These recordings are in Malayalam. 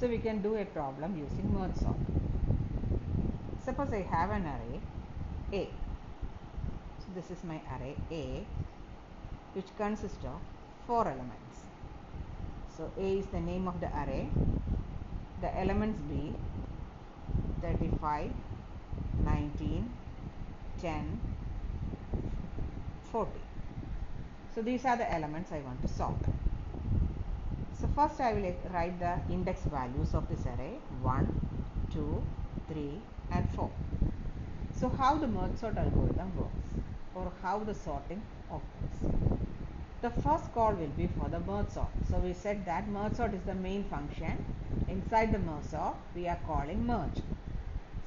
So we can do a problem using merge sort. Suppose I have an array A. So this is my array A which consists of four elements. So A is the name of the array. The elements be 35, 19, 10, 40. So these are the elements I want to sort. First I will write the index values of this array 1, 2, 3 and 4. So how the merge sort algorithm works or how the sorting occurs. The first call will be for the merge sort. So we said that merge sort is the main function. Inside the merge sort we are calling merge.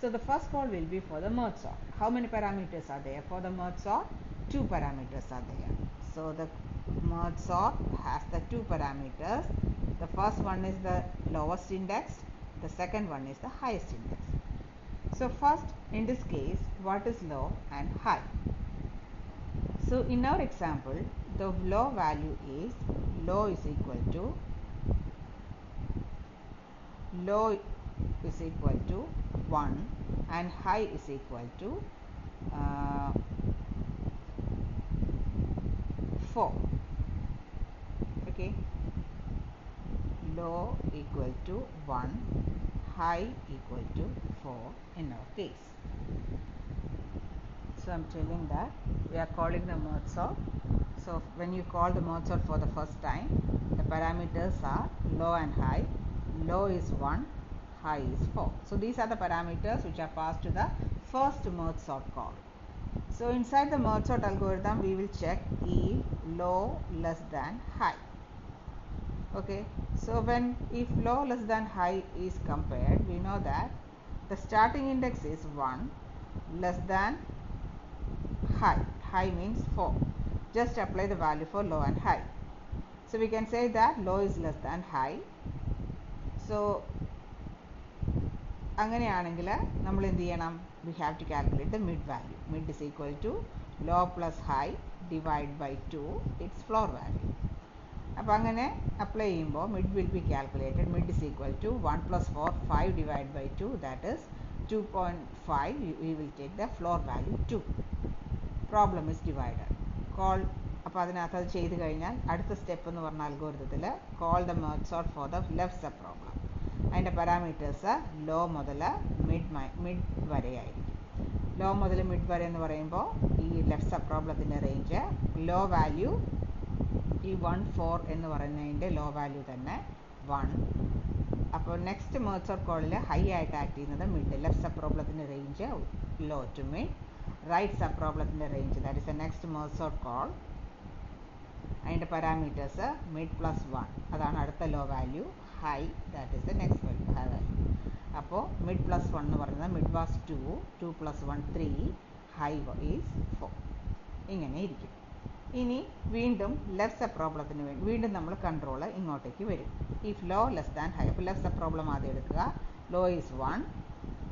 So the first call will be for the merge sort. How many parameters are there for the merge sort? Two parameters are there. So the merge sort has the two parameters. The first one is the lowest index. The second one is the highest index. So first in this case what is low and high? So in our example the low value is low is equal to low is equal to 1 and high is equal to uh, 4 okay. Low equal to 1 high equal to 4 in our case. So I'm telling that we are calling the merge sort so when you call the merge sort for the first time the parameters are low and high. Low is 1 high is 4 so these are the parameters which are passed to the first merge sort call so inside the merge sort algorithm we will check if low less than high. Okay? So when if low less than high is compared we know that the starting index is 1 less than high. High means 4 just apply the value for low and high. So we can say that low is less than high. So അങ്ങനെയാണെങ്കിൽ നമ്മൾ എന്ത് ചെയ്യണം? We have to calculate the mid value mid is equal to low plus high divide by two it's floor value അപ്പോൾ അങ്ങനെ അപ്ലൈ ചെയ്യുമ്പോൾ mid will be calculated mid is equal to one plus four five divide by two that is two point five we will take the floor value two problem is divided call അപ്പോൾ അതിനകത്ത് അത് ചെയ്ത് കഴിഞ്ഞാൽ അടുത്ത സ്റ്റെപ്പ് എന്ന് പറഞ്ഞ അൽഗോരിതത്തിൽ call the merge sort for the left sub problem അതിന്റെ പാരാമീറ്റേഴ്സ് ലോ മുതൽ മിഡ് മിഡ് വരെയായിരിക്കും. ലോ മുതൽ മിഡ് വരെ എന്ന് പറയുമ്പോൾ ഈ ലെഫ്റ്റ് സബ് പ്രോബ്ലത്തിന്റെ റേഞ്ച് ലോ വാല്യൂ ഈ വൺ ഫോർ എന്ന് പറയുന്നതിന്റെ ലോ വാല്യൂ തന്നെ വൺ അപ്പോൾ നെക്സ്റ്റ് മേർച്ചർ കോളിൽ ഹൈ ആയിട്ട് ആക്ട് ചെയ്യുന്നത് mid left sub പ്രോബ്ലത്തിന്റെ range low to mid right sub പ്രോബ്ലത്തിന്റെ range that is a next merger call അതിന്റെ പാരാമീറ്റേഴ്സ് മിഡ് പ്ലസ് വൺ അതാണ് അടുത്ത low value high that is the next word high അപ്പോൾ മിഡ് പ്ലസ് വൺ എന്ന് പറയുന്നത് mid was two two plus one three high is four ഇങ്ങനെ ഇരിക്കും. ഇനി വീണ്ടും ലെസ് എ പ്രോബ്ലത്തിന് വേണ്ടി വീണ്ടും നമ്മൾ കൺട്രോൾ ഇങ്ങോട്ടേക്ക് വരും. If low less than high അപ്പോൾ ലെസ് എ പ്രോബ്ലം ആദ്യം എടുക്കുക. Low is one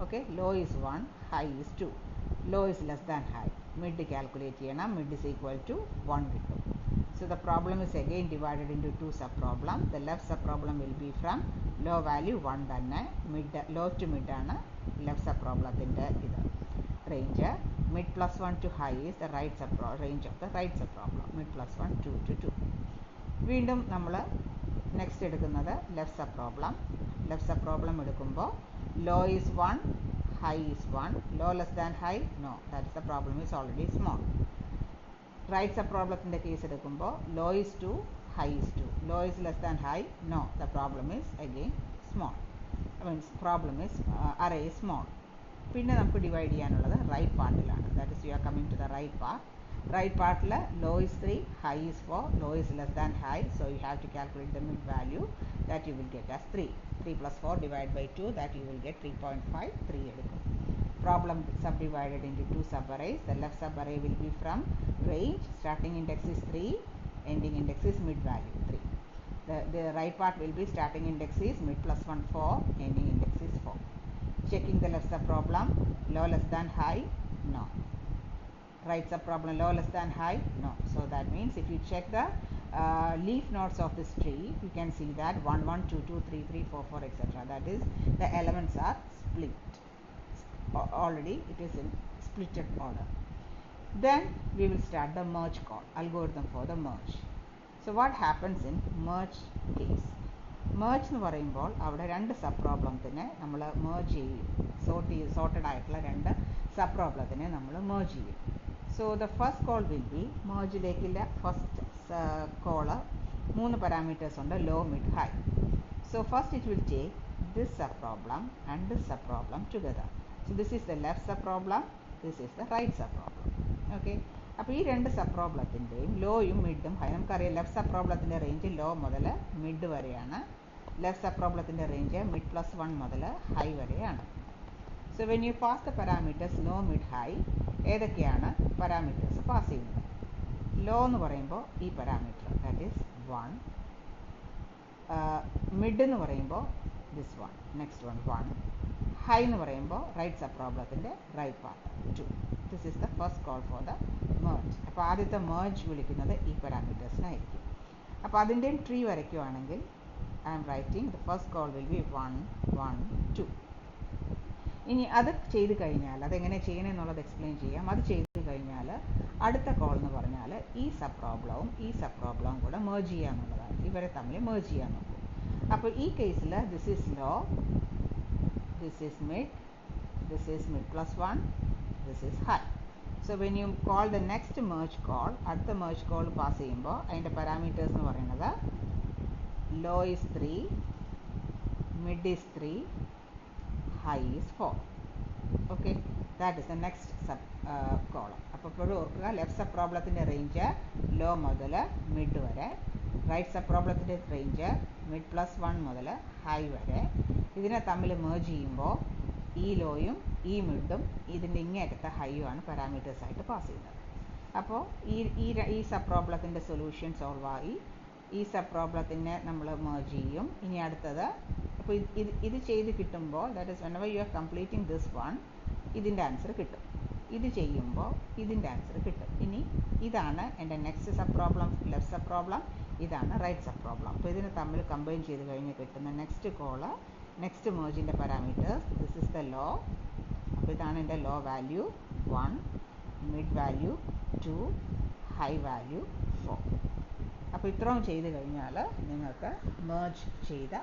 okay low is one high is two low is less than high mid calculate ചെയ്യണം. Mid is equal to one കിട്ടും. So the problem is again divided into two subproblem. The left subproblem will be from low value 1 തന്നെ mid low to mid ana left subproblemത്തിന്റെ ഇത് range mid plus 1 to high is the right sub range of the right sub problem mid plus 1 2 to 2 വീണ്ടും നമ്മൾ നെക്സ്റ്റ് എടുക്കുന്നത് left sub problem left sub problem എടുക്കുമ്പോൾ low is one high is one low less than high no that is the problem is already small right sub പ്രോബ്ലത്തിന്റെ case എടുക്കുമ്പോൾ low is two high is two low is less than high no the problem is again small means problem is array is small പിന്നെ നമുക്ക് ഡിവൈഡ് ചെയ്യാനുള്ളത് right പാർട്ടിലാണ് that is you are coming to the right part right പാർട്ടിൽ low is three high is four low is less than high so you have to calculate the mid value that you will get as three three plus four divide by two that you will get three point five three എടുക്കും. Problem subdivided into two subarrays. The left subarray will be from range, starting index is 3, ending index is mid value 3. The, the right part will be starting index is mid plus 1 4, ending index is 4. Checking the left sub problem, low less than high, no. Right sub problem, low less than high, no. So that means if you check the uh, leaf nodes of this tree you can see that 1 1 2 2 3 3 4 4 etc that is the elements are split already it is in splitted order. Then we will start the merge call algorithm for the merge. So what happens in merge case? Merge എന്ന് പറയുമ്പോൾ അവിടെ രണ്ട് സബ് പ്രോബ്ലത്തിനെ നമ്മൾ മേർജ് ചെയ്യും. സോർട്ട് ചെയ്യും സോർട്ടഡ് ആയിട്ടുള്ള രണ്ട് സബ് പ്രോബ്ലത്തിനെ നമ്മൾ മേർജ് ചെയ്യും. So the first call will be മേർജിലേക്കുള്ള first call മൂന്ന് പാരാമീറ്റേഴ്സ് ഉണ്ട് low mid high so first it will take this sub problem and this sub problem together so this is the left sub problem this is the right sub problem okay അപ്പോൾ ഈ രണ്ട് സബ് പ്രോബ്ലത്തിന്റെയും ലോയും മിഡും ഹൈ നമുക്കറിയാം ലെഫ്റ്റ് സബ് പ്രോബ്ലത്തിന്റെ റേഞ്ച് ലോ മുതൽ മിഡ് വരെയാണ്. ലെഫ്റ്റ് സബ് പ്രോബ്ലത്തിന്റെ റേഞ്ച് മിഡ് പ്ലസ് വൺ മുതൽ ഹൈ വരെയാണ്. So when you pass the parameters low mid high ഏതൊക്കെയാണ് പാരാമീറ്റേഴ്സ് പാസ് ചെയ്യുന്നത്? ലോ എന്ന് പറയുമ്പോൾ ഈ parameter that is one mid എന്ന് പറയുമ്പോൾ this one next one one high എന്ന് പറയുമ്പോൾ right sub പ്രോബ്ലത്തിന്റെ right part to this is the first call for the merge അപ്പോൾ ആദ്യത്തെ മേർജ് വിളിക്കുന്നത് ഈ പാരാമീറ്റേഴ്സിനായിരിക്കും അപ്പോൾ അതിന്റെയും tree വരയ്ക്കുവാണെങ്കിൽ I am writing the first call will be one one two ഇനി അത് ചെയ്ത് കഴിഞ്ഞാൽ അതെങ്ങനെ ചെയ്യണമെന്നുള്ളത് എക്സ്പ്ലെയിൻ ചെയ്യാം. അത് ചെയ്ത് കഴിഞ്ഞാൽ അടുത്ത കോൾ എന്ന് പറഞ്ഞാൽ ഈ സബ് പ്രോബ്ലവും ഈ സബ് പ്രോബ്ലവും കൂടെ മേർജ് ചെയ്യുക എന്നുള്ളതാണ് ഇവരെ തമ്മിൽ മേർജ് ചെയ്യാൻ നോക്കും. അപ്പോൾ ഈ കേസിൽ this is low this is mid this is mid plus one this is high so when you call the next merge call അടുത്ത മേർജ് കോൾ പാസ് ചെയ്യുമ്പോൾ അതിന്റെ പാരാമീറ്റേഴ്സ് എന്ന് പറയുന്നത് low is three mid is three high is 4 okay? That is the next sub uh, column. അപ്പോൾ എപ്പോഴും ഓർക്കുക ലെഫ്റ്റ് സബ് പ്രോബ്ലത്തിന്റെ റേഞ്ച് ലോ മുതൽ മിഡ് വരെ റൈറ്റ് സബ് പ്രോബ്ലത്തിന്റെ റേഞ്ച് മിഡ് പ്ലസ് വൺ മുതൽ ഹൈ വരെ ഇതിനെ തമ്മിൽ മേജ് ചെയ്യുമ്പോൾ ഈ ലോയും ഈ മിഡും ഇതിന്റെ ഇങ്ങേറ്റത്തെ ഹൈയും ആണ് പാരാമീറ്റേഴ്സ് ആയിട്ട് പാസ് ചെയ്യുന്നത്. അപ്പോൾ ഈ ഈ ഈ സബ് പ്രോബ്ലത്തിന്റെ സൊല്യൂഷൻ സോൾവ് ആയി. ഈ സബ് പ്രോബ്ലത്തിനെ നമ്മൾ മേജ് ചെയ്യും. ഇനി അടുത്തത് അപ്പോൾ ഇത് ഇത് ഇത് ചെയ്ത് കിട്ടുമ്പോൾ that is whenever you are completing this one ഇതിന്റെ ആൻസർ കിട്ടും. ഇത് ചെയ്യുമ്പോൾ ഇതിന്റെ ആൻസർ കിട്ടും. ഇനി ഇതാണ് എന്റെ next sub problem left sub problem ഇതാണ് റൈറ്റ് സബ് പ്രോബ്ലം അപ്പോൾ ഇതിനെ തമ്മിൽ കമ്പൈൻ ചെയ്ത് കഴിഞ്ഞ് കിട്ടുന്ന next call next മേർജിന്റെ parameters this is the low അപ്പോൾ ഇതാണ് എന്റെ low value one mid value two high value four അപ്പോൾ ഇത്രയും ചെയ്ത് കഴിഞ്ഞാൽ നിങ്ങൾക്ക് മേർജ് ചെയ്ത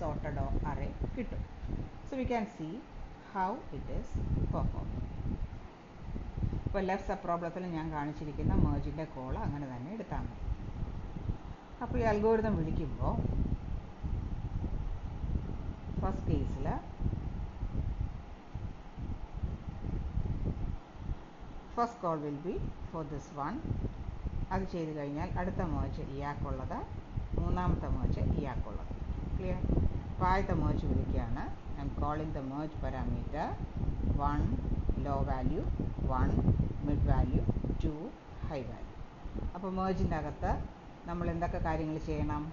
സോർട്ടഡ് അറേ കിട്ടും. So we can see how it is perform ഇപ്പോൾ ലെഫ്റ്റ് സബ് പ്രോബ്ലത്തിൽ ഞാൻ കാണിച്ചിരിക്കുന്ന മേർജിന്റെ കോൾ അങ്ങനെ തന്നെ എടുത്താൽ മതി. അപ്പോൾ ഈ അൽഗോരിതം വിളിക്കുമ്പോൾ ഫസ്റ്റ് കേസിൽ first call will be for this one അത് ചെയ്ത് കഴിഞ്ഞാൽ അടുത്ത മോച്ച് ഇയാൾക്കുള്ളത്. മൂന്നാമത്തെ മോച്ച് ഇയാൾക്കുള്ളത്. ക്ലിയർ അപ്പോൾ ആദ്യത്തെ മോച്ച് വിളിക്കുകയാണ്. I am calling the merge parameter one low value one mid value two high value അപ്പോൾ മേർജിന്റെ അകത്ത് നമ്മൾ എന്തൊക്കെ കാര്യങ്ങൾ ചെയ്യണം?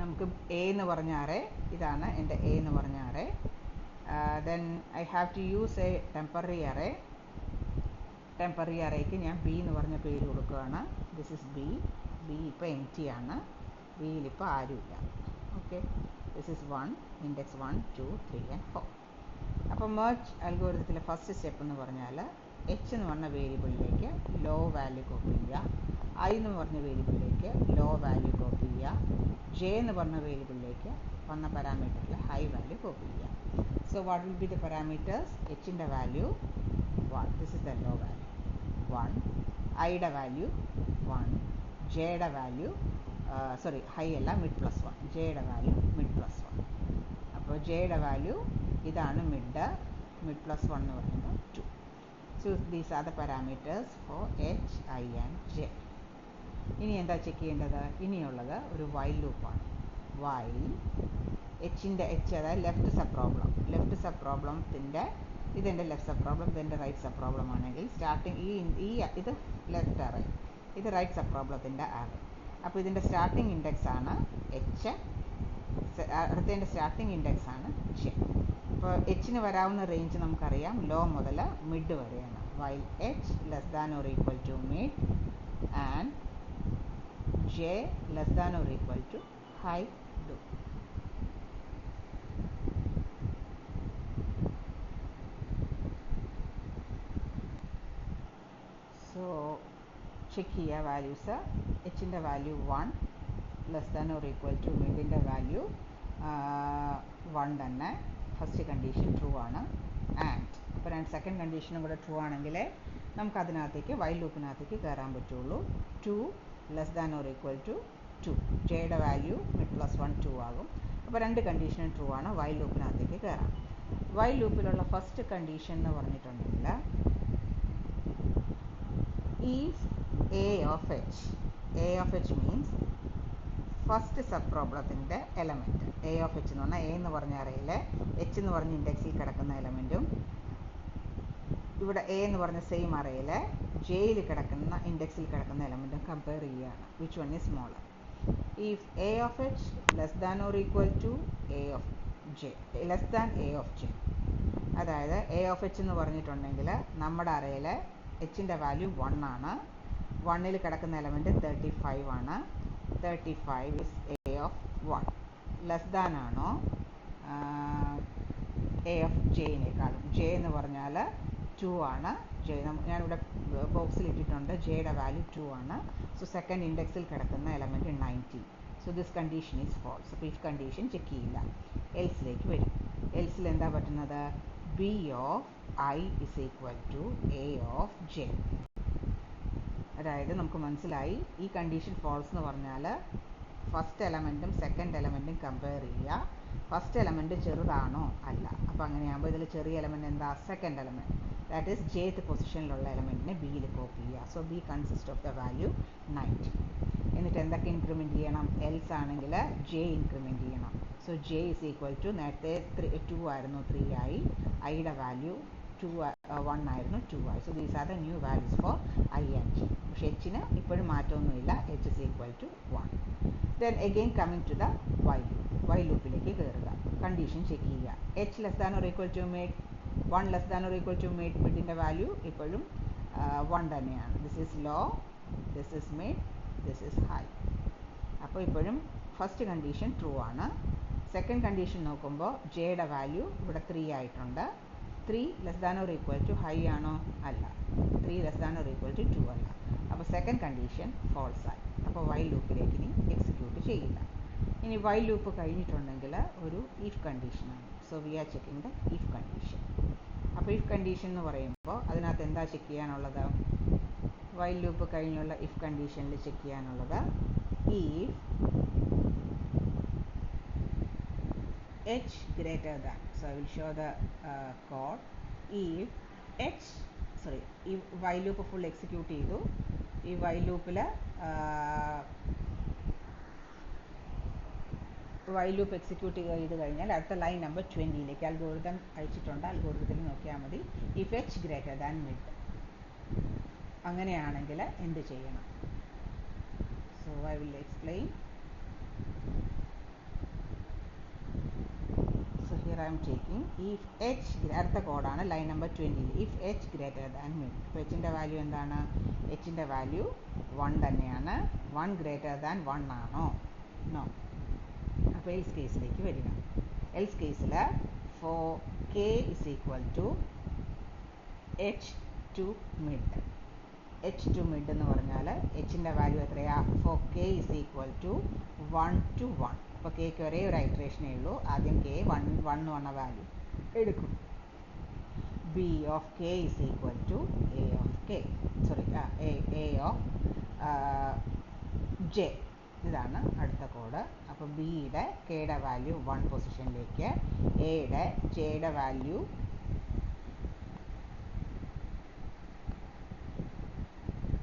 നമുക്ക് എ എന്ന് പറഞ്ഞ അറേ ഇതാണ് എന്റെ എ എന്ന് പറഞ്ഞ array then I have to use a temporary array temporary അറേക്ക് ഞാൻ ബി എന്ന് പറഞ്ഞ പേര് കൊടുക്കുകയാണ്. ദിസ് ഇസ് ബി ബി ഇപ്പോൾ എം ടി ആണ് ബിയിലിപ്പോൾ ആരുമില്ല. Okay this is one index one two three and four അപ്പോൾ മെർജ് അൽഗോരിതത്തിലെ ഫസ്റ്റ് സ്റ്റെപ്പ് എന്ന് പറഞ്ഞാൽ എച്ച് എന്ന് പറഞ്ഞ വേരിയബിളിലേക്ക് ലോ വാല്യൂ കോപ്പി ചെയ്യുക. ഐ എന്ന് പറഞ്ഞ വേരിയബിളിലേക്ക് ലോ വാല്യൂ കോപ്പി ചെയ്യുക. ജെ എന്ന് പറഞ്ഞ വേരിയബിളിലേക്ക് വന്ന പാരാമീറ്ററിൽ ഹൈ വാല്യൂ കോപ്പി ചെയ്യുക. So what will be the parameters എച്ചിന്റെ value one this is the low value one ഐയുടെ വാല്യൂ വൺ ജെയുടെ വാല്യൂ സോറി ഹൈ അല്ല മിഡ് പ്ലസ് വൺ ജെയുടെ വാല്യൂ മിഡ് പ്ലസ് വൺ അപ്പോൾ ജെയുടെ വാല്യൂ ഇതാണ് മിഡ് മിഡ് പ്ലസ് വൺ എന്ന് പറയുമ്പോൾ two so these are the parameters for H I and J ഇനി എന്താ ചെക്ക് ചെയ്യേണ്ടത്? ഇനിയുള്ളത് ഒരു വൈൽ ലൂപ്പാണ് വൈൽ എച്ചിന്റെ എച്ച് അതായത് left sub problem left sub പ്രോബ്ലത്തിന്റെ ഇതെന്റെ ലെഫ്റ്റ് സബ് പ്രോബ്ലം ഇതെന്റെ റൈറ്റ് സബ് പ്രോബ്ലം ആണെങ്കിൽ സ്റ്റാർട്ടിങ് ഈ ഈ ഇത് ലെഫ്റ്റ് അറേ ഇത് റൈറ്റ് സബ് പ്രോബ്ലത്തിന്റെ അറേ അപ്പോൾ ഇതിന്റെ സ്റ്റാർട്ടിങ് ഇൻഡെക്സ് ആണ് എച്ച് അടുത്തതിന്റെ സ്റ്റാർട്ടിംഗ് ഇൻഡെക്സ് ആണ് ജെ അപ്പോൾ എച്ചിന് വരാവുന്ന റേഞ്ച് നമുക്കറിയാം. ലോ മുതൽ മിഡ് വരെയാണ്. While H less than or equal to mid and J less than or equal to high do so check ചെയ്യുക values എച്ചിന്റെ value one less than or equal to മിഡിന്റെ value one തന്നെ ഫസ്റ്റ് കണ്ടീഷൻ ട്രൂ ആണ്. ആൻഡ് അപ്പോൾ രണ്ട് സെക്കൻഡ് കണ്ടീഷനും കൂടെ ട്രൂ ആണെങ്കിൽ നമുക്ക് അതിനകത്തേക്ക് വൈൽ ലൂപ്പിനകത്തേക്ക് കയറാൻ പറ്റുള്ളൂ. Two less than or equal to two ജെയുടെ value mid plus one two ആകും. അപ്പോൾ രണ്ട് കണ്ടീഷനും ട്രൂ ആണ്. വൈൽ ലൂപ്പിനകത്തേക്ക് കയറാം വൈൽ ലൂപ്പിലുള്ള ഫസ്റ്റ് കണ്ടീഷൻ എന്ന് പറഞ്ഞിട്ടുണ്ടെങ്കിൽ if A of H A of H means first sub പ്രോബ്ലത്തിന്റെ element A of H എന്ന് പറഞ്ഞാൽ എ എന്ന് പറഞ്ഞ അറയിൽ എച്ച് എന്ന് പറഞ്ഞ ഇൻഡെക്സിൽ കിടക്കുന്ന എലമെന്റും ഇവിടെ എ എന്ന് പറഞ്ഞ സെയിം അറയിൽ ജെയിൽ കിടക്കുന്ന ഇൻഡെക്സിൽ കിടക്കുന്ന എലമെന്റും കമ്പയർ ചെയ്യുകയാണ്. Which one is smaller if A of H less than or equal to A of J less than A of J അതായത് എ ഓഫ് എച്ച് എന്ന് പറഞ്ഞിട്ടുണ്ടെങ്കിൽ നമ്മുടെ അറയിൽ എച്ചിന്റെ വാല്യൂ വൺ ആണ്. വണ്ണിൽ കിടക്കുന്ന എലമെന്റ് തേർട്ടി ഫൈവ് ആണ്. Thirty five is A of one less than ആണോ എ എഫ് ജെയിനേക്കാളും ജെ എന്ന് പറഞ്ഞാൽ ടു ആണ്. ജെ ഞാനിവിടെ ബോക്സിൽ ഇട്ടിട്ടുണ്ട്. ജെയുടെ വാല്യൂ ടു ആണ്. സോ സെക്കൻഡ് ഇൻഡെക്സിൽ കിടക്കുന്ന element nineteen so this condition is false അപ്പോൾ ഈ കണ്ടീഷൻ ചെക്ക് ചെയ്യില്ല എൽസിലേക്ക് വരും. എൽസിൽ എന്താ പറ്റുന്നത്? B of I is equal to A of J അതായത് നമുക്ക് മനസ്സിലായി ഈ കണ്ടീഷൻ ഫോൾസ് എന്ന് പറഞ്ഞാൽ ഫസ്റ്റ് എലമെന്റും സെക്കൻഡ് എലമെന്റും കമ്പയർ ചെയ്യുക. ഫസ്റ്റ് എലമെന്റ് ചെറുതാണോ? അല്ല. അപ്പോൾ അങ്ങനെയാകുമ്പോൾ ഇതിൽ ചെറിയ എലമെന്റ് എന്താ? Second element that is jth പൊസിഷനിലുള്ള എലമെന്റിനെ ബിയിൽ കോപ്പി ചെയ്യുക. So B consist of the value ninety എന്നിട്ട് എന്തൊക്കെ ഇൻക്രിമെന്റ് ചെയ്യണം? എൽസ് ആണെങ്കിൽ ജെ ഇൻക്രിമെന്റ് ചെയ്യണം. So J is equal to നേരത്തെ ത്രീ ടു ആയിരുന്നു ത്രീ ആയി. ഐയുടെ വാല്യൂ ടു വൺ ആയിരുന്നു. ടു ആയി. So these are the new values for I and J പക്ഷെ എച്ചിന് ഇപ്പോഴും മാറ്റമൊന്നുമില്ല. H is equal to one then again coming to the while loop while ലൂപ്പിലേക്ക് കയറുക. കണ്ടീഷൻ ചെക്ക് ചെയ്യുക. H less than or equal to mid one less than or equal to mid മിഡിന്റെ value ഇപ്പോഴും വൺ തന്നെയാണ്. This is low this is mid this is high അപ്പോൾ ഇപ്പോഴും ഫസ്റ്റ് കണ്ടീഷൻ ട്രൂ ആണ്. സെക്കൻഡ് കണ്ടീഷൻ നോക്കുമ്പോൾ ജെയുടെ വാല്യൂ ഇവിടെ ത്രീ ആയിട്ടുണ്ട്. Three less than or equal to high ആണോ അല്ല. Three less than or equal to two അല്ല. അപ്പോൾ സെക്കൻഡ് കണ്ടീഷൻ ഫോൾസ് ആയി. അപ്പോൾ വൈ ലൂപ്പിലേക്ക് ഇനി എക്സിക്യൂട്ട് ചെയ്യില്ല. ഇനി വൈ ലൂപ്പ് കഴിഞ്ഞിട്ടുണ്ടെങ്കിൽ ഒരു ഇഫ് കണ്ടീഷനാണ് so we are checking the if condition അപ്പോൾ ഇഫ് കണ്ടീഷൻ എന്ന് പറയുമ്പോൾ അതിനകത്ത് എന്താ ചെക്ക് ചെയ്യാനുള്ളത്? വൈൽ ലൂപ്പ് കഴിഞ്ഞുള്ള ഇഫ് കണ്ടീഷനിൽ ചെക്ക് ചെയ്യാനുള്ളത്. if h greater than. So I will show the uh, code. If h sorry ഈ while loop full execute ചെയ്തു. ഈ വൈ ലൂപ്പിൽ വൈ ലൂപ്പ് എക്സിക്യൂട്ട് ചെയ്ത് കഴിഞ്ഞാൽ അടുത്ത ലൈൻ നമ്പർ ട്വന്റിയിലേക്ക് അൽഗോരിതം അയച്ചിട്ടുണ്ട്. അൽഗോരിതത്തിൽ നോക്കിയാൽ മതി. If H greater than mid അങ്ങനെയാണെങ്കിൽ എന്ത് ചെയ്യണം? So I will explain so here I am taking if h അടുത്ത കോഡാണ് line number ട്വന്റിയിൽ if H greater than mid ഇപ്പോൾ എച്ചിന്റെ വാല്യൂ എന്താണ്? എച്ചിന്റെ വാല്യൂ വൺ തന്നെയാണ്. വൺ ഗ്രേറ്റർ ദാൻ വൺ ആണോ? നോ അപ്പോൾ എൽസ് കേസിലേക്ക് വരിക. എൽസ് കേസിൽ for K is equal to H to mid H to mid എന്ന് പറഞ്ഞാൽ എച്ചിന്റെ വാല്യൂ എത്രയാ? For K is equal to one to one അപ്പോൾ കെക്ക് ഒരേ ഒരു ഐട്രേഷനേ ഉള്ളൂ. ആദ്യം കെ വൺ വൺ എന്ന വാല്യൂ എടുക്കും. B of K is equal to A of K sorry A of J ഇതാണ് അടുത്ത കോഡ് അപ്പോൾ ബിയുടെ കെയുടെ വാല്യൂ വൺ പൊസിഷനിലേക്ക് എയുടെ ജെയുടെ value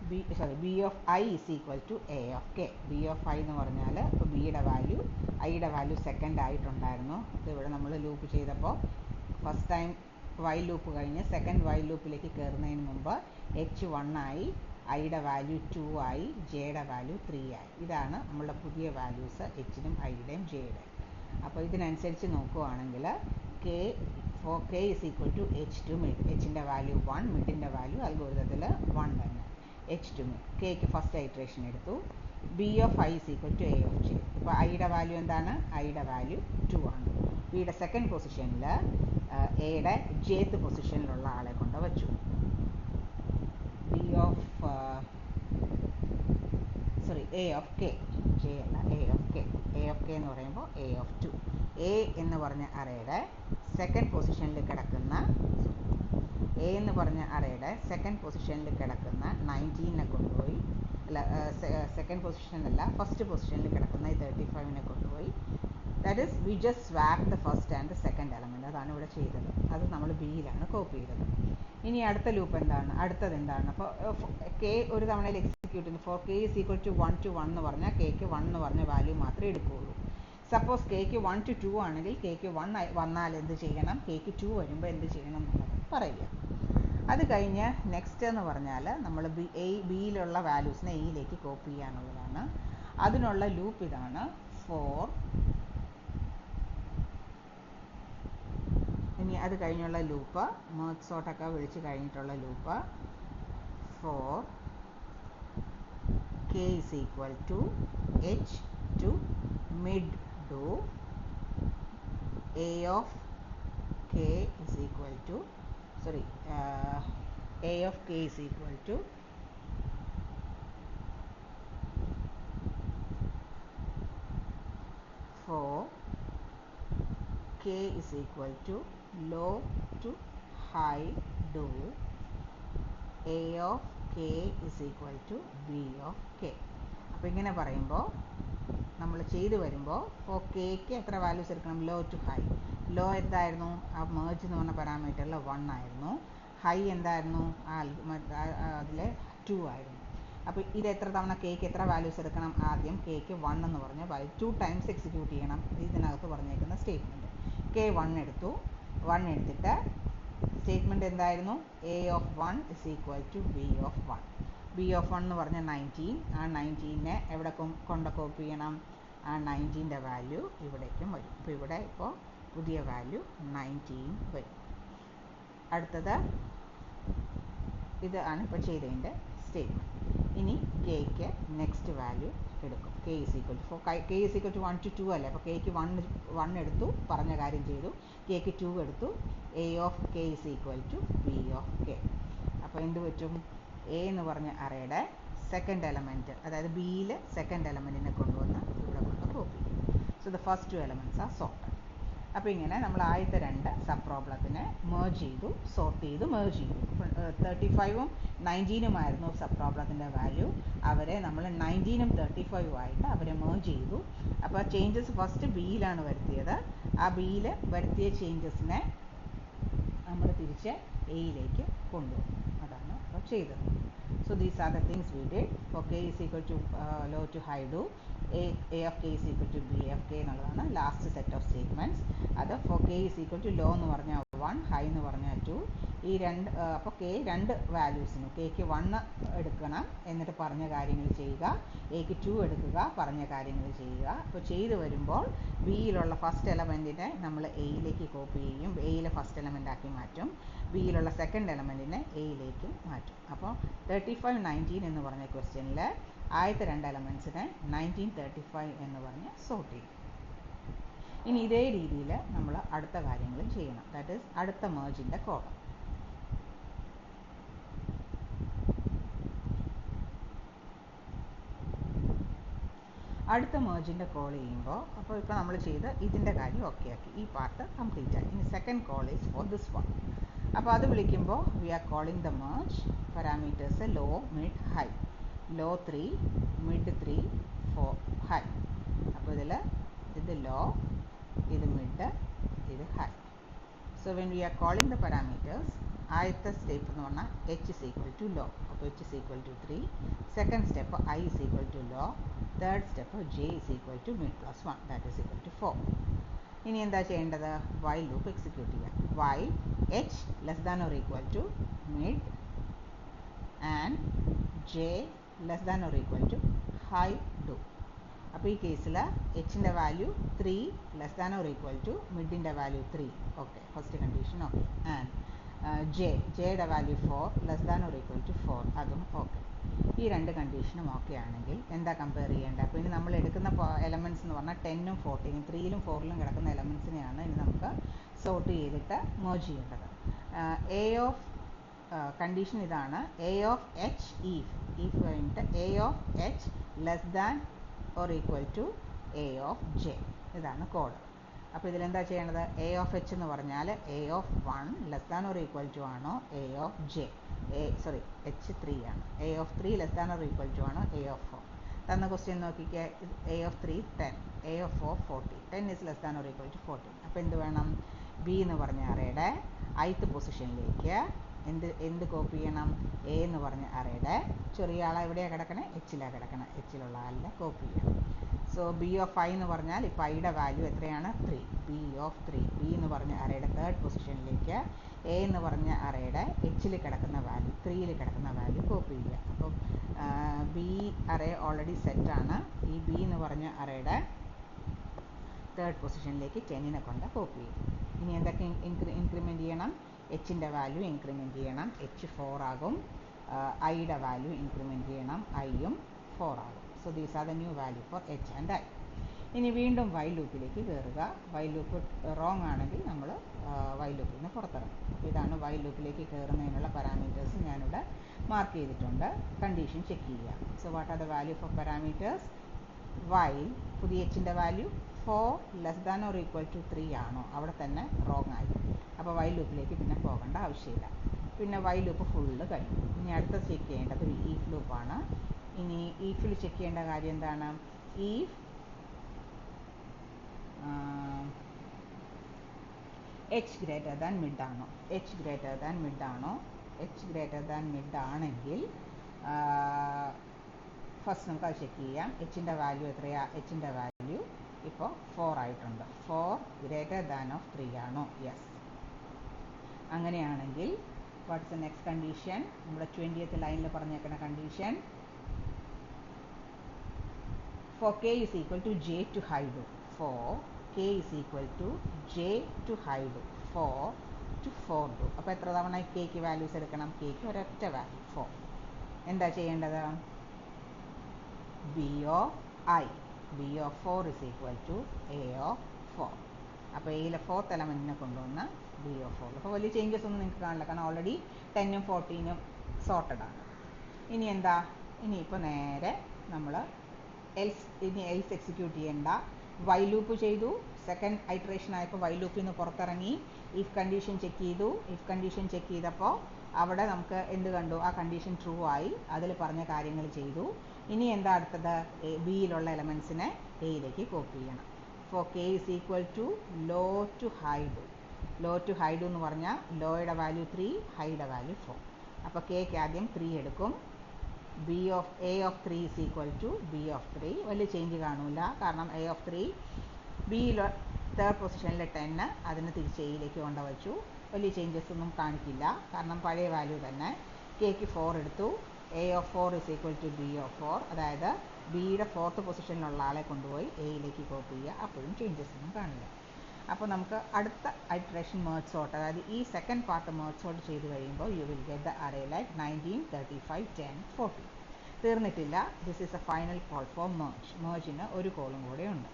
B sorry B of I is equal to A of K B of I എന്ന് പറഞ്ഞാൽ ഇപ്പോൾ ബിയുടെ വാല്യൂ ഐയുടെ വാല്യൂ സെക്കൻഡ് ആയിട്ടുണ്ടായിരുന്നു. ഇത് ഇവിടെ നമ്മൾ ലൂപ്പ് ചെയ്തപ്പോൾ ഫസ്റ്റ് ടൈം വൈ ലൂപ്പ് കഴിഞ്ഞ് സെക്കൻഡ് വൈ ലൂപ്പിലേക്ക് കയറുന്നതിന് മുമ്പ് എച്ച് വൺ ആയി ഐയുടെ വാല്യൂ ടു ആയി ജെയുടെ വാല്യൂ ത്രീ ആയി. ഇതാണ് നമ്മളുടെ പുതിയ വാല്യൂസ് എച്ചിനും ഐയുടെയും ജെയുടെയും അപ്പോൾ ഇതിനനുസരിച്ച് നോക്കുകയാണെങ്കിൽ K for K is equal to H to mid എച്ചിന്റെ value one മിഡിന്റെ വാല്യൂ അൽഗോരിതത്തിൽ വൺ തന്നെ. എച്ച് ടു കെക്ക് ഫസ്റ്റ് ഐട്രേഷൻ എടുത്തു. B of I is equal to A of J ഇപ്പോൾ ഐയുടെ വാല്യൂ എന്താണ്? ഐയുടെ വാല്യൂ ടു ആണ് ബിയുടെ സെക്കൻഡ് പൊസിഷനിൽ എയുടെ ജേത്ത് പൊസിഷനിലുള്ള ആളെ കൊണ്ട് വെച്ചു. B of sorry A of K J അല്ല A of K A of K എന്ന് പറയുമ്പോൾ എ ഓഫ് ടു എ എന്ന് പറഞ്ഞ അറയുടെ സെക്കൻഡ് പൊസിഷനിൽ കിടക്കുന്ന എ എന്ന് പറഞ്ഞ അറയുടെ സെക്കൻഡ് പൊസിഷനിൽ കിടക്കുന്ന നയന്റീനെ കൊണ്ടുപോയി. അല്ല സെക്കൻഡ് പൊസിഷനിലല്ല ഫസ്റ്റ് പൊസിഷനിൽ കിടക്കുന്ന ഈ തേർട്ടി ഫൈവിനെ കൊണ്ടുപോയി. That is we just swap the first and the second element അതാണ് ഇവിടെ ചെയ്തത്. അത് നമ്മൾ ബിയിലാണ് കോപ്പി ചെയ്തത്. ഇനി അടുത്ത ലൂപ്പ് എന്താണ്? അടുത്തത് എന്താണ്? അപ്പോൾ കെ ഒരു തവണയിൽ എക്സിക്യൂട്ട് ചെയ്യുന്നു. For K is equal to one to one എന്ന് പറഞ്ഞാൽ കെക്ക് വൺ എന്ന് പറഞ്ഞ വാല്യൂ മാത്രമേ എടുക്കുകയുള്ളൂ സപ്പോസ് കെക്ക് വൺ ടു ടു ആണെങ്കിൽ കെക്ക് വൺ വന്നാൽ എന്ത് ചെയ്യണം? കെക്ക് ടു വരുമ്പോൾ എന്ത് ചെയ്യണം എന്നുള്ളത്. പറയുക അത് കഴിഞ്ഞ് നെക്സ്റ്റ് എന്ന് പറഞ്ഞാൽ നമ്മൾ ബി എ ബിയിലുള്ള വാല്യൂസിനെ എയിലേക്ക് കോപ്പി ചെയ്യാനുള്ളതാണ്. അതിനുള്ള ലൂപ്പ് ഇതാണ് ഫോർ ഇനി അത് കഴിഞ്ഞുള്ള ലൂപ്പ് മേക്സോട്ടൊക്കെ വിളിച്ച് കഴിഞ്ഞിട്ടുള്ള loop for K is equal to H to mid do A of K is equal to sorry uh, a of k is equal to for k is equal to low to high do a of k is equal to b of k അപ്പോൾ ഇങ്ങനെ പറയുമ്പോൾ നമ്മൾ ചെയ്തു വരുമ്പോൾ ഓ കെക്ക് എത്ര വാല്യൂസ് എടുക്കണം ലോ ടു ഹൈ ലോ എന്തായിരുന്നു? ആ മേർജ് എന്ന് പറഞ്ഞ പാരാമീറ്ററിൽ വൺ ആയിരുന്നു. ഹൈ എന്തായിരുന്നു? ആ അതിൽ ടു ആയിരുന്നു. അപ്പോൾ ഇത് എത്ര തവണ കേക്ക് എത്ര വാല്യൂസ് എടുക്കണം? ആദ്യം കേക്ക് വൺ എന്ന് പറഞ്ഞ. വാല്യൂ ടു ടൈംസ് എക്സിക്യൂട്ട് ചെയ്യണം. ഇതിനകത്ത് പറഞ്ഞേക്കുന്ന സ്റ്റേറ്റ്മെന്റ് കെ വൺ എടുത്തു. വൺ എടുത്തിട്ട് സ്റ്റേറ്റ്മെന്റ് എന്തായിരുന്നു? A of one is equal to B of one B of one എന്ന് പറഞ്ഞാൽ നയന്റീൻ ആ നയന്റീനെ എവിടെ കൊണ്ട് കോപ്പി ചെയ്യണം? ആ നയന്റീന്റെ വാല്യൂ ഇവിടേക്കും വരും. അപ്പോൾ ഇവിടെ ഇപ്പോൾ പുതിയ വാല്യൂ നയന്റീൻ വരും. അടുത്തത് ഇതാണ് ഇപ്പോൾ ചെയ്തതിന്റെ സ്റ്റേറ്റ്മെന്റ് ഇനി കെക്ക് നെക്സ്റ്റ് വാല്യൂ എടുക്കും. K is equal to for K is equal to one to two അല്ലേ? അപ്പോൾ കെക്ക് വൺ വൺ എടുത്തു പറഞ്ഞ കാര്യം ചെയ്തു. കെക്ക് ടു എടുത്തു. A of K is equal to B of K അപ്പോൾ എന്ത് പറ്റും? എ എന്ന് പറഞ്ഞ അറയുടെ സെക്കൻഡ് എലമെന്റ് അതായത് ബിയിൽ സെക്കൻഡ് എലമെന്റിനെ കൊണ്ടുവന്ന് ഇവിടെ കൊണ്ട് copy so the first two elements are sorted അപ്പോൾ ഇങ്ങനെ നമ്മൾ ആദ്യത്തെ രണ്ട് സബ് പ്രോബ്ലത്തിനെ മേർജ് ചെയ്തു സോർട്ട് ചെയ്തു മേർജ് ചെയ്തു. തേർട്ടി ഫൈവും നയന്റീനുമായിരുന്നു സബ് പ്രോബ്ലത്തിന്റെ വാല്യൂ അവരെ നമ്മൾ നയന്റീനും തേർട്ടി ഫൈവും ആയിട്ട് അവരെ മേർജ് ചെയ്തു. അപ്പോൾ ചേഞ്ചസ് ഫസ്റ്റ് ബിയിലാണ് വരുത്തിയത്. ആ ബിയിൽ വരുത്തിയ ചേഞ്ചസിനെ നമ്മൾ തിരിച്ച് എയിലേക്ക് കൊണ്ടുവന്നു. അതാണ് ചെയ്തത് so these are the things we did for k is equal to uh, low to high do a a of k is equal to b of k എന്നുള്ളതാണ് ലാസ്റ്റ് സെറ്റ് ഓഫ് സ്റ്റേറ്റ്മെന്റ്സ് അത് for K is equal to low എന്ന് പറഞ്ഞാൽ വൺ ഹൈ എന്ന് പറഞ്ഞാൽ ടു ഈ രണ്ട് അപ്പോൾ കെ രണ്ട് വാല്യൂസിന് കെക്ക് വണ്ണ് എടുക്കണം എന്നിട്ട് പറഞ്ഞ കാര്യങ്ങൾ ചെയ്യുക. എക്ക് ടു എടുക്കുക പറഞ്ഞ കാര്യങ്ങൾ ചെയ്യുക. അപ്പോൾ ചെയ്തു വരുമ്പോൾ ബിയിലുള്ള ഫസ്റ്റ് എലമെന്റിനെ നമ്മൾ എയിലേക്ക് കോപ്പി ചെയ്യും. എയിലെ ഫസ്റ്റ് എലമെന്റ് ആക്കി മാറ്റും. ബിയിലുള്ള സെക്കൻഡ് എലമെന്റിനെ എയിലേക്ക് മാറ്റും. അപ്പോൾ തേർട്ടി ഫൈവ് നയന്റീൻ എന്ന് പറഞ്ഞ ക്വസ്റ്റ്യനിൽ ആദ്യത്തെ രണ്ട് എലമെൻസിനെ നയന്റീൻ തേർട്ടി ഫൈവ് എന്ന് പറഞ്ഞ് സോർട്ട് ചെയ്യും. ഇനി ഇതേ രീതിയിൽ നമ്മൾ അടുത്ത കാര്യങ്ങളും ചെയ്യണം. ദാറ്റ് ഈസ് അടുത്ത മേർജിന്റെ കോളം. അടുത്ത മേർജിന്റെ കോൾ ചെയ്യുമ്പോൾ അപ്പോൾ ഇപ്പോൾ നമ്മൾ ചെയ്ത് ഇതിന്റെ കാര്യം ഓക്കെ ആക്കി. ഈ പാർട്ട് കംപ്ലീറ്റ് ആയി. ഇനി second call is for this one അപ്പോൾ അത് വിളിക്കുമ്പോൾ we are calling the merge parameters low mid high low three mid three four high അപ്പോൾ ഇതിൽ ഇത് ലോ ഇത് മിഡ് ഇത് high so when we are calling the parameters ആദ്യത്തെ സ്റ്റെപ്പ് എന്ന് പറഞ്ഞാൽ H is equal to low അപ്പോൾ H is equal to three second step I is equal to low third step J is equal to mid plus one that is equal to four ഇനി എന്താ ചെയ്യേണ്ടത്? വൈ ലൂപ്പ് എക്സിക്യൂട്ട് ചെയ്യാം. While H less than or equal to mid and J less than or equal to high do അപ്പോൾ ഈ കേസിൽ എച്ചിന്റെ value three less than or equal to മിഡിന്റെ value three okay first condition okay and J ജെയുടെ value four less than or equal to four അതും ഓക്കെ ഈ രണ്ട് കണ്ടീഷനും ഓക്കെ ആണെങ്കിൽ എന്താ കമ്പയർ ചെയ്യേണ്ടത്? അപ്പോൾ ഇനി നമ്മൾ എടുക്കുന്ന എലമെന്റ്സ് എന്ന് പറഞ്ഞാൽ ടെന്നും ഫോർട്ടീനും ത്രീയിലും ഫോറിലും കിടക്കുന്ന എലമെന്റ്സിനെയാണ് ഇനി നമുക്ക് സോർട്ട് ചെയ്തിട്ട് മേജ് ചെയ്യേണ്ടത്. എ ഓഫ് കണ്ടീഷൻ ഇതാണ് A of H if if കഴിഞ്ഞിട്ട് A of H less than or equal to A of J ഇതാണ് കോഡ് അപ്പോൾ ഇതിലെന്താ ചെയ്യേണ്ടത് എ ഓഫ് എച്ച് എന്ന് പറഞ്ഞാൽ A of one less than or equal to ആണോ? A of J A sorry H three ആണ്. A of three less than or equal to ആണോ? എ ഓഫ് ഫോർ തന്ന ക്വസ്റ്റ്യൻ നോക്കിക്കേ. A of three ten A of four forty ten is less than or equal to fourteen അപ്പോൾ എന്ത് വേണം? ബി എന്ന് പറഞ്ഞ അറയുടെ ഐത്ത് പൊസിഷനിലേക്ക് എന്ത് എന്ത് കോപ്പി ചെയ്യണം? എ എന്ന് പറഞ്ഞ അറയുടെ ചെറിയ ആളെ എവിടെയാണ് കിടക്കണേ? എച്ചിലാണ് കിടക്കണേ. എച്ചിലുള്ള ആളിനെ കോപ്പി ചെയ്യണം. സോ ബി ഓഫ് ഐ എന്ന് പറഞ്ഞാൽ ഇപ്പോൾ ഐയുടെ വാല്യൂ എത്രയാണ്? Three B of three B എന്ന് പറഞ്ഞ അറയുടെ തേർഡ് പൊസിഷനിലേക്ക് എ എന്ന് പറഞ്ഞ അറയുടെ എച്ചിൽ കിടക്കുന്ന വാല്യൂ ത്രീയിൽ കിടക്കുന്ന വാല്യൂ കോപ്പി ചെയ്യുക. അപ്പം ബി അറേ ഓൾറെഡി ആണ്. ഈ ബി എന്ന് പറഞ്ഞ അറയുടെ തേർഡ് പൊസിഷനിലേക്ക് ടെന്നിനെ കൊണ്ട് കോപ്പി ചെയ്യും ഇനി എന്തൊക്കെ ഇൻക്രി ഇൻക്രിമെന്റ് ചെയ്യണം? എച്ചിന്റെ വാല്യൂ ഇൻക്രിമെന്റ് ചെയ്യണം. എച്ച് ഫോർ ആകും. ഐയുടെ വാല്യൂ ഇൻക്രിമെന്റ് ചെയ്യണം. ഐയും ഫോർ ആകും. So these are the new value for H and I ഇനി വീണ്ടും വൈ ലൂപ്പിലേക്ക് കയറുക വൈ ലൂപ്പ് റോങ് ആണെങ്കിൽ നമ്മൾ വൈ ലൂപ്പിൽ നിന്ന് പുറത്തിറങ്ങും. ഇതാണ് വൈ ലൂപ്പിലേക്ക് കയറുന്നതിനുള്ള പാരാമീറ്റേഴ്സ് ഞാനിവിടെ മാർക്ക് ചെയ്തിട്ടുണ്ട്. കണ്ടീഷൻ ചെക്ക് ചെയ്യുക. So what are the value for parameters while പുതിയ എച്ചിന്റെ value four less than or equal to three ആണോ? അവിടെ തന്നെ റോങ് ആയി. അപ്പോൾ വൈ ലൂപ്പിലേക്ക് പിന്നെ പോകേണ്ട ആവശ്യമില്ല. പിന്നെ വൈ ലൂപ്പ് ഫുള്ള് കഴിഞ്ഞു. ഇനി അടുത്ത ചെക്ക് ചെയ്യേണ്ടത് ഈഫ് ലൂപ്പാണ് ഇനി ഈഫിൽ ചെക്ക് ചെയ്യേണ്ട കാര്യം എന്താണ്? If H greater than mid ആണോ? എച്ച് ഗ്രേറ്റർ ദാൻ മിഡ് ആണോ? എച്ച് ഗ്രേറ്റർ ദാൻ മിഡ് ആണെങ്കിൽ ഫസ്റ്റ് നമുക്ക് അത് ചെക്ക് ചെയ്യാം. എച്ചിന്റെ വാല്യൂ എത്രയാ? എച്ചിന്റെ വാല്യൂ ഇപ്പോൾ ഫോർ ആയിട്ടുണ്ട്. Four greater than of three ആണോ? യെസ് അങ്ങനെയാണെങ്കിൽ വാട്ട്സ് നെക്സ്റ്റ് കണ്ടീഷൻ നമ്മുടെ ട്വന്റിയത്ത് ലൈനിൽ പറഞ്ഞേക്കുന്ന condition for k is equal to j to hide for k is equal to j to hide for to four to അപ്പോൾ എത്ര തവണ കേക്ക് വാല്യൂസ് എടുക്കണം? കേക്ക് ഒരൊറ്റ വാല്യൂ ഫോർ എന്താ ചെയ്യേണ്ടത്? B O I B of four is equal to A of four അപ്പോൾ എയിലെ ഫോർത്ത് എലമെന്റിനെ കൊണ്ടുവന്ന് ബി ഓഫ് ഫോർ അപ്പോൾ വലിയ ചേഞ്ചസ് ഒന്നും നിങ്ങൾക്ക് കാണില്ല. കാരണം ഓൾറെഡി ടെന്നും ഫോർട്ടീനും സോർട്ടഡ് ആണ്. ഇനി എന്താ? ഇനിയിപ്പോൾ നേരെ നമ്മൾ എൽസ് ഇനി എൽസ് എക്സിക്യൂട്ട് ചെയ്യേണ്ട. വൈ ലൂപ്പ് ചെയ്തു. സെക്കൻഡ് ഐട്രേഷൻ ആയപ്പോൾ വൈ ലൂപ്പിൽ നിന്ന് പുറത്തിറങ്ങി. ഇഫ് കണ്ടീഷൻ ചെക്ക് ചെയ്തു. ഇഫ് കണ്ടീഷൻ ചെക്ക് ചെയ്തപ്പോൾ അവിടെ നമുക്ക് എന്ത് കണ്ടു? ആ കണ്ടീഷൻ ട്രൂ ആയി. അതിൽ പറഞ്ഞ കാര്യങ്ങൾ ചെയ്തു. ഇനി എന്താ അടുത്തത്? ബിയിലുള്ള എലമെൻസിനെ എയിലേക്ക് കോപ്പി ചെയ്യണം. For K is equal to low to high. Low to high എന്ന് പറഞ്ഞാൽ ലോയുടെ വാല്യൂ ത്രീ ഹൈയുടെ വാല്യൂ ഫോർ അപ്പോൾ കെക്ക് ആദ്യം ത്രീ എടുക്കും. B of A of three is equal to B of three വലിയ ചേഞ്ച് കാണില്ല കാരണം എ ഓഫ് ത്രീ ബിയിൽ തേർഡ് പൊസിഷനിലെ ടെന്ന് അതിന് തിരിച്ച് എയിലേക്ക് കൊണ്ടുവച്ചു വലിയ ചേഞ്ചസ് ഒന്നും കാണിക്കില്ല. കാരണം പഴയ വാല്യൂ തന്നെ. കെക്ക് ഫോർ എടുത്തു. A of four is equal to B of four അതായത് ബിയുടെ ഫോർത്ത് പൊസിഷനിലുള്ള ആളെ കൊണ്ടുപോയി എയിലേക്ക് കോപ്പി ചെയ്യുക. അപ്പോഴും ചേഞ്ചസ് ഒന്നും കാണില്ല. അപ്പോൾ നമുക്ക് അടുത്ത ഐട്രേഷൻ മേർച്ച് സോർട്ട് അതായത് ഈ സെക്കൻഡ് പാർട്ട് മേർച്ച് സോർട്ട് ചെയ്ത് കഴിയുമ്പോൾ you will get the array like nineteen thirty five ten forty തീർന്നിട്ടില്ല this is a final call for merge മേർച്ചിന് ഒരു കോളും കൂടെ ഉണ്ട്.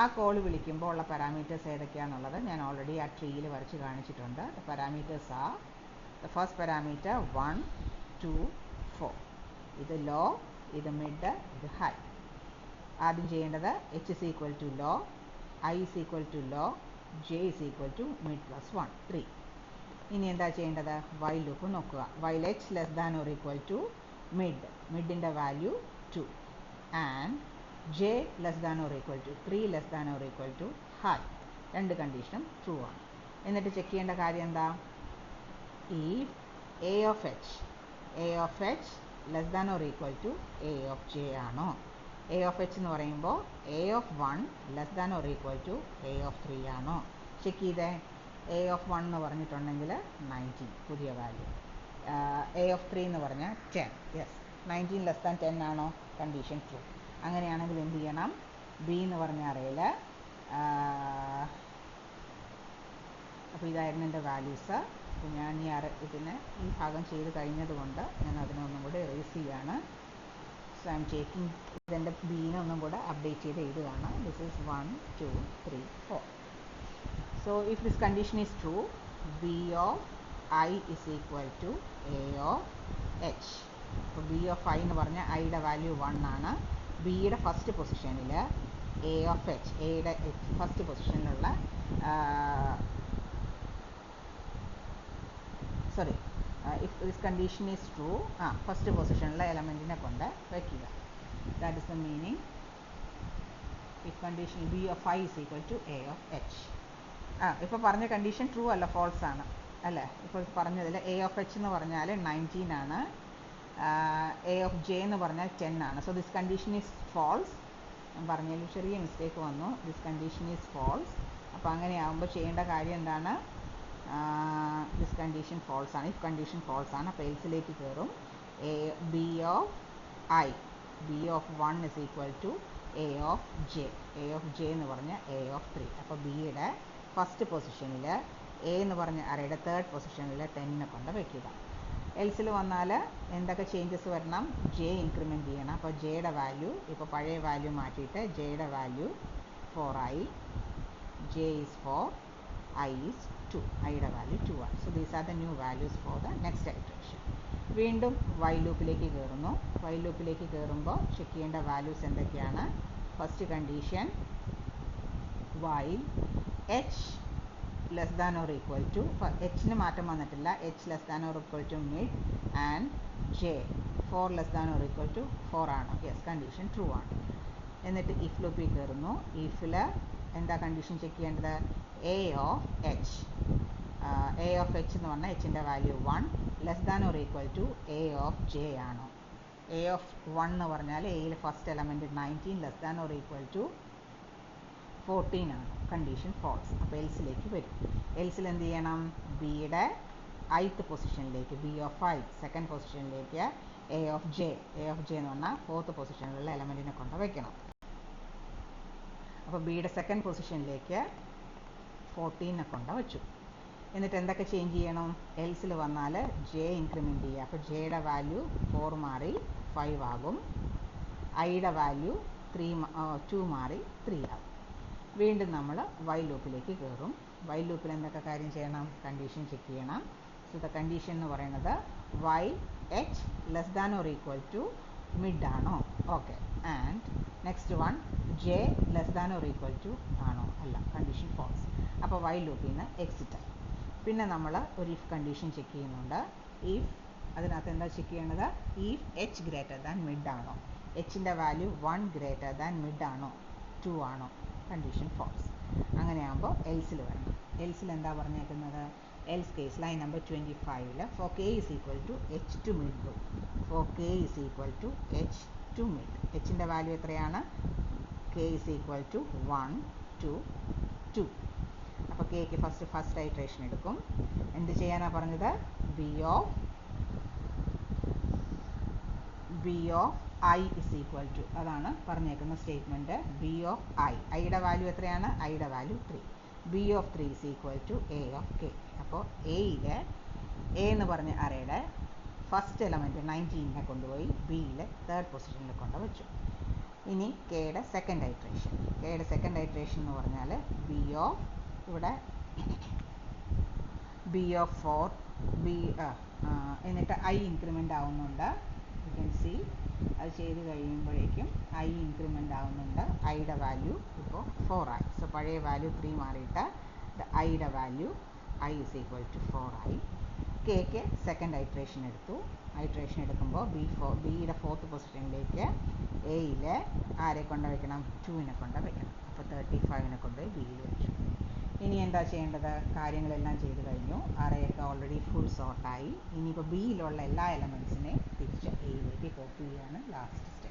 ആ കോൾ വിളിക്കുമ്പോൾ ഉള്ള പാരാമീറ്റേഴ്സ് ഏതൊക്കെയാണെന്നുള്ളത് ഞാൻ ഓൾറെഡി ആ ട്രീയിൽ വരച്ച് കാണിച്ചിട്ടുണ്ട്. പാരാമീറ്റേഴ്സ് ആ the first parameter one two four ഇത് ലോ ഇത് മിഡ് ഇത് ഹൈ ആദ്യം ചെയ്യേണ്ടത് H is equal to low I is equal to low J is equal to mid plus one three ഇനി എന്താ ചെയ്യേണ്ടത്? വൈ ലൂപ്പ് നോക്കുക. While H less than or equal to mid മിഡിന്റെ value two and J less than or equal to three less than or equal to high രണ്ട് കണ്ടീഷനും ട്രൂ ആണ്. എന്നിട്ട് ചെക്ക് ചെയ്യേണ്ട കാര്യം എന്താ? ഈ A of H A of H less than or equal to A of J ആണോ? എ ഓഫ് എച്ച് എന്ന് പറയുമ്പോൾ A of one less than or equal to A of three ആണോ? ചെക്ക് ചെയ്തേ. എ ഓഫ് വൺ എന്ന് പറഞ്ഞിട്ടുണ്ടെങ്കിൽ നയന്റീൻ പുതിയ വാല്യൂ എ ഓഫ് ത്രീ എന്ന് പറഞ്ഞാൽ ten yes nineteen less than ten ആണോ? കണ്ടീഷൻ ട്രൂ അങ്ങനെയാണെങ്കിൽ എന്ത് ചെയ്യണം? ബി എന്ന് പറഞ്ഞ അറയിൽ അപ്പോൾ ഇതായിരുന്നു എന്റെ വാല്യൂസ് അപ്പോൾ ഞാൻ ഈ അര ഇതിനെ ഈ ഭാഗം ചെയ്ത് കഴിഞ്ഞതുകൊണ്ട് ഞാൻ അതിനെ ഒന്നും കൂടെ എറേസ് ചെയ്യാണ്. സോ ഐ എം ടേക്കിംഗ് ഇതെന്റെ ബീനെ ഒന്നും കൂടെ അപ്ഡേറ്റ് ചെയ്ത് എഴുതുകയാണ്. This is one two three four so if this condition is true B of I is equal to A of H അപ്പോൾ ബി ഓഫ് ഐ എന്ന് പറഞ്ഞാൽ ഐയുടെ വാല്യൂ വൺ ആണ്. ബിയുടെ ഫസ്റ്റ് പൊസിഷനിൽ എ ഓഫ് എച്ച് എയുടെ first പൊസിഷനിലുള്ള sorry if this condition is true ആ ഫസ്റ്റ് പൊസിഷനിലെ എലമെന്റിനെ കൊണ്ട് വയ്ക്കുക. That is the meaning if condition B of I is equal to A of H ആ ഇപ്പോൾ പറഞ്ഞ കണ്ടീഷൻ ട്രൂ അല്ല ഫോൾസ് ആണ്. അല്ലേ? ഇപ്പോൾ പറഞ്ഞതിൽ എ ഓഫ് എച്ച് എന്ന് പറഞ്ഞാൽ നയന്റീൻ ആണ്. എ ഓഫ് ജെ എന്ന് പറഞ്ഞാൽ ടെൻ ആണ്. So this condition is false ഞാൻ പറഞ്ഞതിൽ ചെറിയ മിസ്റ്റേക്ക് വന്നു. ദിസ് കണ്ടീഷൻ ഈസ് ഫോൾസ് അപ്പോൾ അങ്ങനെയാകുമ്പോൾ ചെയ്യേണ്ട കാര്യം എന്താണ്? ദിസ് കണ്ടീഷൻ ഫോൾസ് ആണ്. ഇഫ് കണ്ടീഷൻ ഫോൾസ് ആണ് അപ്പോൾ എൽസിലേക്ക് കയറും A B of I B of one is equal to A of J A of J എന്ന് പറഞ്ഞാൽ എ ഓഫ് ത്രീ അപ്പോൾ ബിയുടെ ഫസ്റ്റ് പൊസിഷനിൽ എ എന്ന് പറഞ്ഞ അറയുടെ തേർഡ് പൊസിഷനിൽ ടെന്നിനെ കൊണ്ട് വയ്ക്കുക എൽസിൽ വന്നാൽ എന്തൊക്കെ ചേഞ്ചസ് വരണം? ജെ ഇൻക്രിമെന്റ് ചെയ്യണം. അപ്പോൾ ജെയുടെ വാല്യൂ ഇപ്പോൾ പഴയ വാല്യൂ മാറ്റിയിട്ട് ജെയുടെ വാല്യൂ ഫോർ ആയി. J is four I is two യുടെ വാല്യൂ 2 ആണ്. So these are the new values for the next iteration വീണ്ടും വൈ ലൂപ്പിലേക്ക് കയറുന്നു വൈ ലൂപ്പിലേക്ക് കയറുമ്പോൾ ചെക്ക് ചെയ്യേണ്ട വാല്യൂസ് എന്തൊക്കെയാണ്? First condition while H less than or equal to എച്ചിന് മാറ്റം വന്നിട്ടില്ല. H less than or equal to mid and J four less than or equal to four ആണ്. യെസ് കണ്ടീഷൻ ട്രൂ ആണ്. എന്നിട്ട് ഇഫ് ലൂപ്പിൽ കയറുന്നു ഇഫിൽ എന്താ കണ്ടീഷൻ ചെക്ക് ചെയ്യേണ്ടത്? A of H A of H എന്ന് പറഞ്ഞാൽ എച്ചിന്റെ value one less than or equal to A of J ആണ്? എ ഓഫ് വൺ എന്ന് പറഞ്ഞാൽ എയിൽ first element nineteen less than or equal to fourteen ആണ്. കണ്ടീഷൻ ഫോൾസ് അപ്പോൾ എൽസിലേക്ക് വരും. എൽസിൽ എന്ത് ചെയ്യണം? ബിയുടെ ഐത്ത് പൊസിഷനിലേക്ക് ബി ഓഫ് ഐ സെക്കൻഡ് പൊസിഷനിലേക്ക് A of J A of J എന്ന് പറഞ്ഞാൽ ഫോർത്ത് പൊസിഷനിലുള്ള എലമെന്റിനെ കൊണ്ട് വയ്ക്കണം അപ്പോൾ ബിയുടെ സെക്കൻഡ് പൊസിഷനിലേക്ക് ഫോർട്ടീനെ ഉണ്ടോ? വെച്ചു. എന്നിട്ട് എന്തൊക്കെ ചേഞ്ച് ചെയ്യണം? എൽസിൽ വന്നാൽ ജെ ഇൻക്രിമെന്റ് ചെയ്യുക. അപ്പോൾ ജെയുടെ വാല്യൂ ഫോർ മാറി ഫൈവ് ആകും. ഐയുടെ വാല്യൂ ത്രീ ടു മാറി ത്രീ ആകും. വീണ്ടും നമ്മൾ വൈ ലൂപ്പിലേക്ക് കയറും വൈ ലൂപ്പിൽ എന്തൊക്കെ കാര്യം ചെയ്യണം? കണ്ടീഷൻ ചെക്ക് ചെയ്യണം. സോ ദ കണ്ടീഷൻ എന്ന് പറയുന്നത് while H less than or equal to mid ആണോ? Okay and next one J less than or equal to ആണോ? അല്ല കണ്ടീഷൻ ഫോൾസ് അപ്പോൾ വൈ ലൂപ്പിൽ നിന്ന് എക്സിറ്റ് ആയി പിന്നെ നമ്മൾ ഒരു ഇഫ് കണ്ടീഷൻ ചെക്ക് ചെയ്യുന്നുണ്ട്. ഇഫ് അതിനകത്ത് എന്താ ചെക്ക് ചെയ്യേണ്ടത്? If H greater than mid ആണോ? എച്ചിന്റെ value one greater than mid ആണോ? ടു ആണോ? കണ്ടീഷൻ ഫോൾസ് അങ്ങനെയാകുമ്പോൾ എൽസിൽ വരണം. എൽസിൽ എന്താ പറഞ്ഞേക്കുന്നത്? Else case line number twenty ഫൈവിൽ for K is equal to H to mid to four K is equal to H to mid എച്ചിന്റെ value എത്രയാണ്? K is equal to one two two അപ്പോൾ കെക്ക് ഫസ്റ്റ് ഫസ്റ്റ് ഐട്രേഷൻ എടുക്കും. എന്ത് ചെയ്യാനാണ് പറഞ്ഞത്? B of B of I is equal to അതാണ് പറഞ്ഞേക്കുന്ന സ്റ്റേറ്റ്മെന്റ് ബി ഓഫ് ഐ ഐയുടെ വാല്യൂ എത്രയാണ്? ഐയുടെ value three B of three is equal to A of K അപ്പോൾ എയിലെ എ എന്ന് പറഞ്ഞ അറയുടെ ഫസ്റ്റ് എലമെന്റ് നയന്റീനിനെ കൊണ്ടുപോയി ബിയിലെ തേർഡ് പൊസിഷനിൽ കൊണ്ട് വെച്ചു ഇനി കെയുടെ സെക്കൻഡ് ഐട്രേഷൻ കെയുടെ സെക്കൻഡ് ഐട്രേഷൻ എന്ന് പറഞ്ഞാൽ ബി ഓഫ് ഇവിടെ ബി ഓഫ് ഫോർ ബി എന്നിട്ട് ഐ ഇൻക്രിമെന്റ് ആവുന്നുണ്ട്. യു കെൻ സി അത് ചെയ്ത് കഴിയുമ്പോഴേക്കും ഐ ഇൻക്രിമെന്റ് ആവുന്നുണ്ട്. ഐയുടെ വാല്യൂ ഇപ്പോൾ ഫോർ ആയി. സോ പഴയ വാല്യൂ ത്രീ മാറിയിട്ട് ഐയുടെ value I is equal to four ആയി. കെക്ക് സെക്കൻഡ് ഐട്രേഷൻ എടുത്തു. ഐട്രേഷൻ എടുക്കുമ്പോൾ ബി ഫോ ബിയുടെ ഫോർത്ത് പൊസിഷനിലേക്ക് എയിൽ ആരെ കൊണ്ട് വയ്ക്കണം ടുവിനെ കൊണ്ട് വയ്ക്കണം അപ്പോൾ തേർട്ടി ഫൈവിനെ കൊണ്ട് ബിയിൽ വെച്ചു. ഇനി എന്താ ചെയ്യേണ്ടത്? കാര്യങ്ങളെല്ലാം ചെയ്തു കഴിഞ്ഞു. അറയൊക്കെ ഓൾറെഡി ഫുൾ സോർട്ടായി ഇനിയിപ്പോൾ ബിയിലുള്ള എല്ലാ എലമെൻസിനെയും തിരിച്ച് എയിലേക്ക് കോപ്പി ചെയ്യാണ് ലാസ്റ്റ്